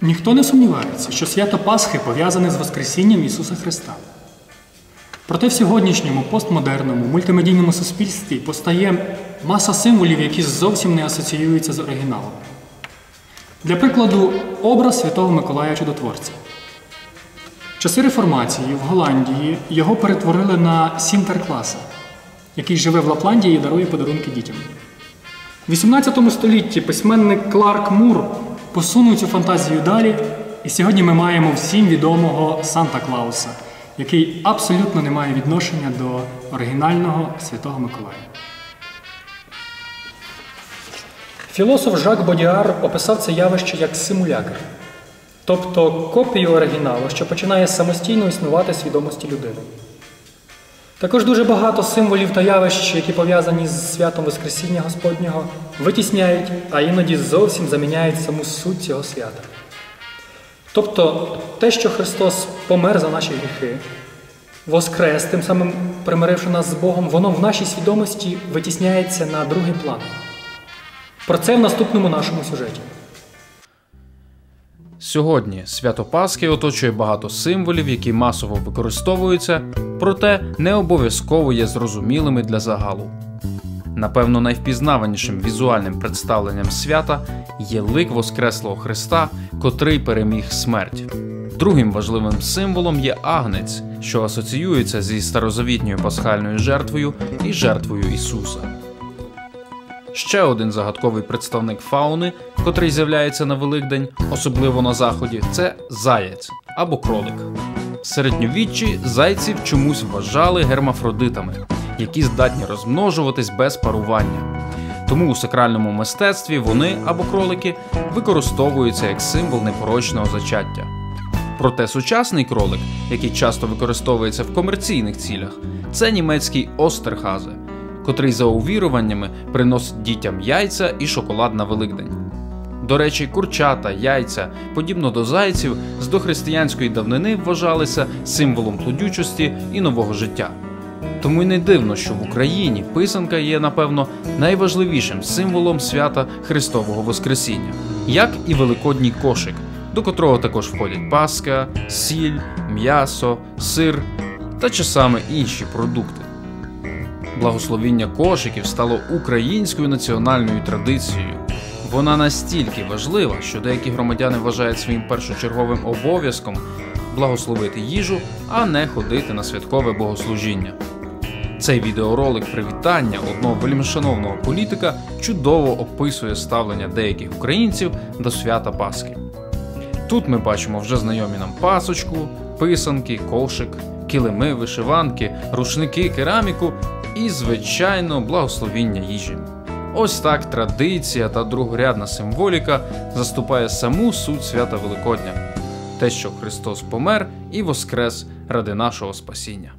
Ніхто не сумнівається, що свято Пасхи пов'язане з Воскресінням Ісуса Христа. Проте в сьогоднішньому постмодерному мультимедійному суспільстві постає маса символів, які зовсім не асоціюються з оригіналом. Для прикладу, образ Святого Миколая Чудотворця. Часи реформації в Голландії його перетворили на Сінтеркласа, який живе в Лапландії і дарує подарунки дітям. В 18 столітті письменник Кларк Мур посунув цю фантазію далі, і сьогодні ми маємо всім відомого Санта Клауса, який абсолютно не має відношення до оригінального Святого Миколая. Філософ Жак Бодіар описав це явище як симулякр, тобто копію оригіналу, що починає самостійно існувати свідомості людини. Також дуже багато символів та явищ, які пов'язані з святом Воскресіння Господнього, витісняють, а іноді зовсім заміняють саму суть цього свята. Тобто те, що Христос помер за наші гріхи, воскрес, тим самим примиривши нас з Богом, воно в нашій свідомості витісняється на другий план. Про це в наступному нашому сюжеті. Сьогодні свято Пасхи оточує багато символів, які масово використовуються, проте не обов'язково є зрозумілими для загалу. Напевно, найвпізнаванішим візуальним представленням свята є лик Воскреслого Христа, котрий переміг смерть. Другим важливим символом є агнець, що асоціюється зі старозавітньою пасхальною жертвою і жертвою Ісуса. Ще один загадковий представник фауни, котрий з'являється на Великдень, особливо на заході, це заяць або кролик. В середньовіччі зайців чомусь вважали гермафродитами, які здатні розмножуватись без парування. Тому у сакральному мистецтві вони або кролики використовуються як символ непорочного зачаття. Проте сучасний кролик, який часто використовується в комерційних цілях, це німецький остерхазе, котрий за увіруваннями приносить дітям яйця і шоколад на Великдень. До речі, курчата, яйця, подібно до зайців, з дохристиянської давнини вважалися символом плодючості і нового життя. Тому й не дивно, що в Україні писанка є, напевно, найважливішим символом свята Христового Воскресіння, як і Великодній кошик, до котрого також входять паска, сіль, м'ясо, сир та часами інші продукти. Благословіння кошиків стало українською національною традицією. Вона настільки важлива, що деякі громадяни вважають своїм першочерговим обов'язком благословити їжу, а не ходити на святкове богослужіння. Цей відеоролик привітання одного вельмишановного політика чудово описує ставлення деяких українців до свята Пасхи. Тут ми бачимо вже знайомі нам пасочку, писанки, кошик, килими, вишиванки, рушники, кераміку і, звичайно, благословіння їжі. Ось так традиція та другорядна символіка заступає саму суть свята Великодня те, що Христос помер і воскрес ради нашого спасіння.